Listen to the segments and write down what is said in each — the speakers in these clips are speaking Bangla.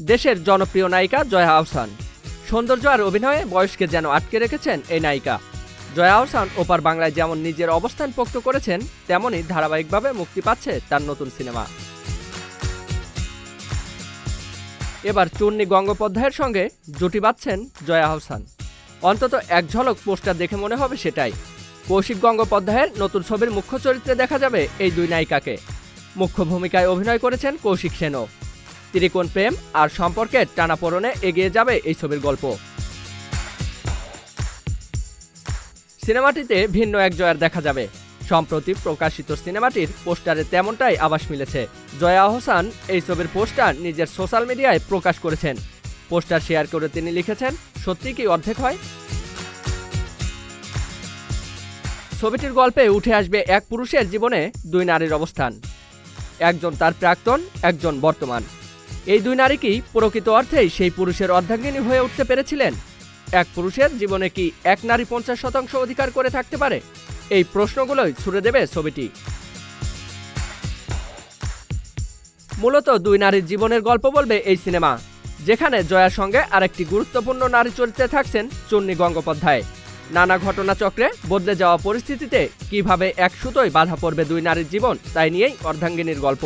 দেশের জনপ্রিয় নায়িকা জয়া আহসান। সৌন্দর্য আর অভিনয়ে বয়সকে যেন আটকে রেখেছেন এই নায়িকা। জয়া আহসান ওপার বাংলায় যেমন নিজের অবস্থান পোক্ত করেছেন, তেমনই ধারাবাহিকভাবে মুক্তি পাচ্ছে তার নতুন সিনেমা। এবার চূর্ণী গঙ্গোপাধ্যায়ের সঙ্গে জুটি বাঁধছেন জয়া আহসান। অন্তত এক ঝলক পোস্টার দেখে মনে হবে সেটাই। কৌশিক গঙ্গোপাধ্যায়ের নতুন ছবির মুখ্য চরিত্রে দেখা যাবে এই দুই নায়িকাকে। মুখ্য ভূমিকায় অভিনয় করেছেন কৌশিক সেনও। ত্রিকোণ প্রেম আর সম্পর্কের টানাপোড়নে এগিয়ে যাবে এই ছবির গল্প। সিনেমাটিতে ভিন্ন এক জয়ার দেখা যাবে। সম্প্রতি প্রকাশিত সিনেমাটির পোস্টারে তেমনটাই আভাস মিলেছে। জয়া আহসান এই ছবির পোস্টার নিজের সোশ্যাল মিডিয়ায় প্রকাশ করেছেন। পোস্টার শেয়ার করে তিনি লিখেছেন, সত্যি কি অর্ধেক হয়? ছবিটির গল্পে উঠে আসবে এক পুরুষের জীবনে দুই নারীর অবস্থান। একজন তার প্রাক্তন, একজন বর্তমান। এই দুই নারী কি প্রকৃত অর্থেই সেই পুরুষের অর্ধাঙ্গিনী হয়ে উঠতে পেরেছিলেন। এক পুরুষের জীবনে কি এক নারী পঞ্চাশ শতাংশ অধিকার করে থাকতে পারে? এই প্রশ্নগুলোই ছুড়ে দেবে ছবিটি। মূলত দুই নারীর জীবনের গল্প বলবে এই সিনেমা, যেখানে জয়ার সঙ্গে আরেকটি গুরুত্বপূর্ণ নারী চরিত্রে থাকছেন চন্নী গঙ্গোপাধ্যায়। নানা ঘটনা চক্রে বদলে যাওয়া পরিস্থিতিতে কীভাবে এক সুতোয় বাধা পড়বে দুই নারীর জীবন, তাই নিয়েই অর্ধাঙ্গিনীর গল্প।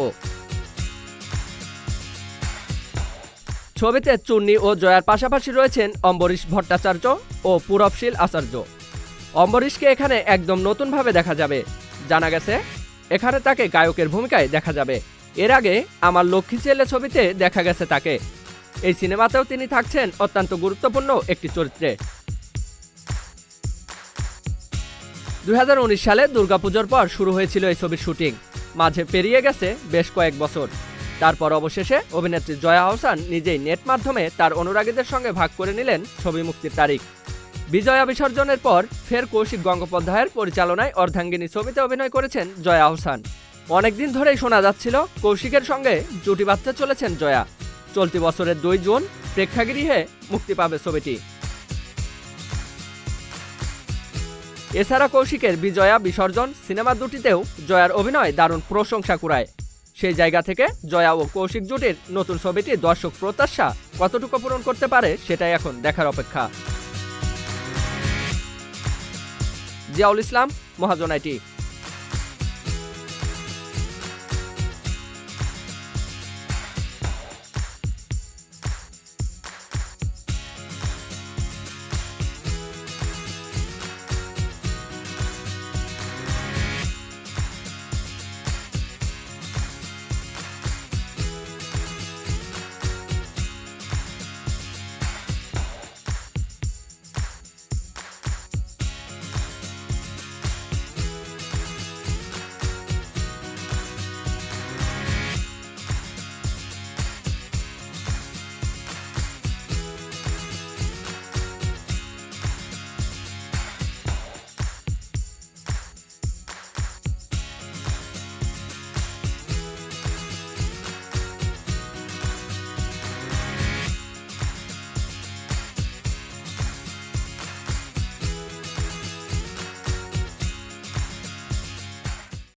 ছবিতে চুন্নি ও জয়ার পাশাপাশি রয়েছেন অম্বরীশ ভট্টাচার্য ও পুরবশীল আচার্য। অম্বরীশকে এখানে একদম নতুনভাবে দেখা যাবে। জানা গেছে, এখানে তাকে গায়কের ভূমিকায় দেখা যাবে। এর আগে আমার লক্ষ্মী ছেলে ছবিতে দেখা গেছে তাকে। এই সিনেমাতেও তিনি থাকছেন অত্যন্ত গুরুত্বপূর্ণ একটি চরিত্রে। দু হাজার উনিশ সালে দুর্গাপুজোর পর শুরু হয়েছিল এই ছবির শুটিং। মাঝে পেরিয়ে গেছে বেশ কয়েক বছর। তারপর অবশেষে অভিনেত্রী জয়া আহসান নিজেই নেট মাধ্যমে তার অনুরাগীদের সঙ্গে ভাগ করে নিলেন ছবি মুক্তির তারিখ। বিজয়া বিসর্জনের পর ফের কৌশিক গঙ্গোপাধ্যায়ের পরিচালনায় অর্ধাঙ্গিনী ছবিতে অভিনয় করেছেন জয়া আহসান। অনেকদিন ধরেই শোনা যাচ্ছিল কৌশিকের সঙ্গে জুটি বাঁধতে চলেছেন জয়া। চলতি বছরের দুই জুন প্রেক্ষাগৃহে মুক্তি পাবে ছবিটি। এছাড়া কৌশিকের বিজয়া বিসর্জন সিনেমা দুটিতেও জয়ার অভিনয় দারুণ প্রশংসা কুড়ায়। সেই জায়গা থেকে জয়া ও কৌশিক জুটির নতুন ছবিটি দর্শক প্রত্যাশা কতটুকু পূরণ করতে পারে সেটাই এখন দেখার অপেক্ষা। জিয়াউল ইসলাম, মহাজন আইটি।